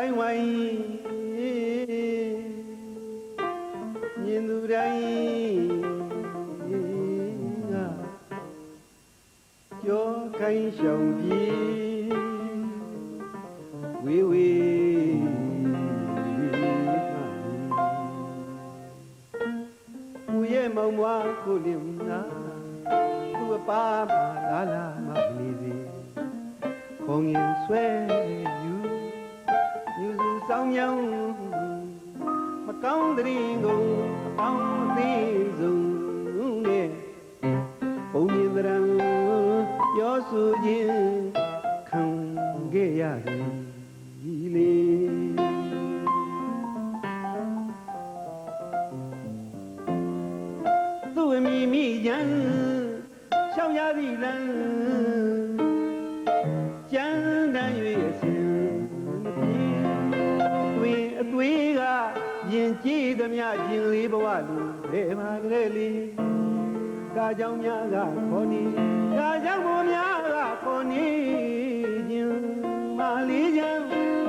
တိုင်းဝိုင်းမြင်သူတိုင်းကကြောခိုင်းရှောင်ပြေဝေဝေကိုရဲ့မောင်မွားကိုလင်နာသူ့အပါမလာလာမနေစေခုံရင်ဆွဲယူယူစု ဆောင်မြောင်းမကောင်းတဲ့ရင်ကိုအပေါင်းအသီးဆုံးနဲ့ပုံမြင်သရံပြောဆိုခြင်းခံခဲ့ရတယ်ဒီလေသူ့အမိမိရန်ရှောင်ရသည့်လမ်း င်ကြည်သမျှခြင်းလေးဘဝလူလေပါလေလီကာကြောင့်များကခေါ်နေကာကြောင့်မို့များကခေါ်နေခြင်းမလေးချမ်း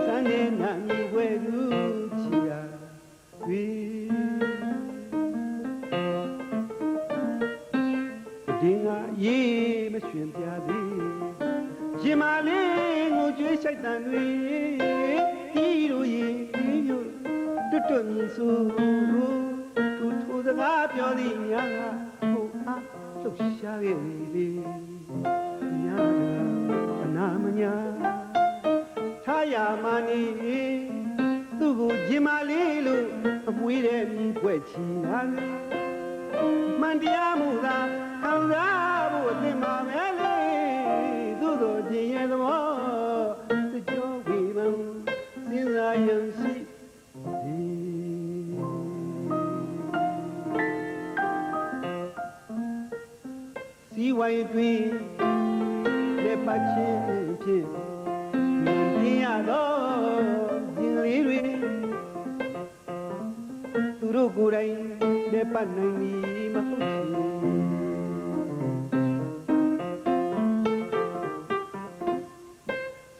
စံနေနာမီွယ်သူချီရာဝေဒီငါရေးမရွှင်ပြသည်ရင်မလေးကိုကြွေးဆိုင်တန်တွေဒီလိုရေးမျိုး တွတ်တွတ်မြည်ဆိုသူထိုစကားပြောသည်များကဟိုအားလှုပ်ရှားခဲ့လေများကအနာမညာထားရမနီသူ့ကိုရင်မလေးလို့အမွေးတဲ့မြည်ွက်ချီလာလေမှန်တရားမှု စီဝိုင်းတွင်လက်ပတ်ချင်းဖြင့်မြင်ပြရတော့ခြင်းလေးတွေသူတို့ကိုယ်တိုင်လက်ပတ်နိုင်မည်မဟုတ်ချေ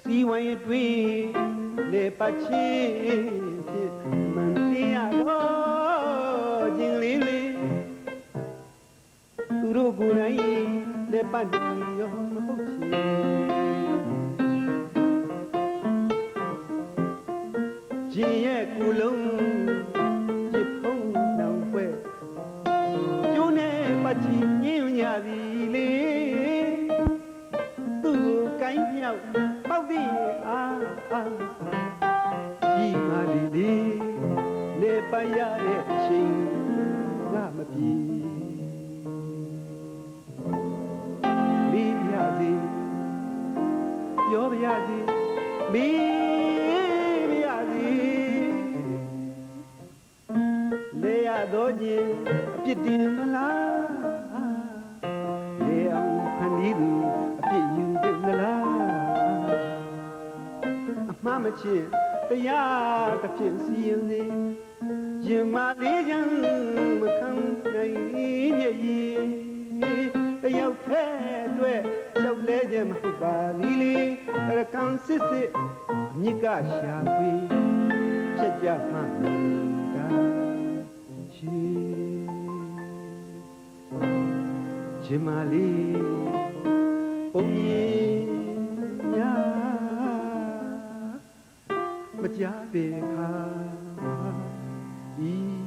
စီဝိုင်းအတွင်းလက်ပတ်ချင်းဖြင့် လက်ပတ်နိုင်ရောမဟုတ်ချေခြင်းရဲ့ကိုယ်လုံးပြစ်ဖုံးနောင်ပွဲကျိုးနဲ့ပတ်ချီညင်းညာသည်လေသူ့ကိုကိုင်းမြော လေရတော့ခြင်းအပြစ်တင်မလားလေအောင်ဖန်ဒီသူအပြစ်ယူတယ်မလားအမှားမချစ်တရားတစ်ဖြစ်စီရင်စေရင်မလေးချမ်းမခံနိုင်မြည်ရင်တယောက်ဖဲအတွက်ရောက်လဲခြင်းမဟုတ်ပါလီလီရကန်စစ်စစ်မြစ်ကရှာခွေဖြစ်ကြမှ ချင်မလေးပုံရင်ညာမကြပေခါဤ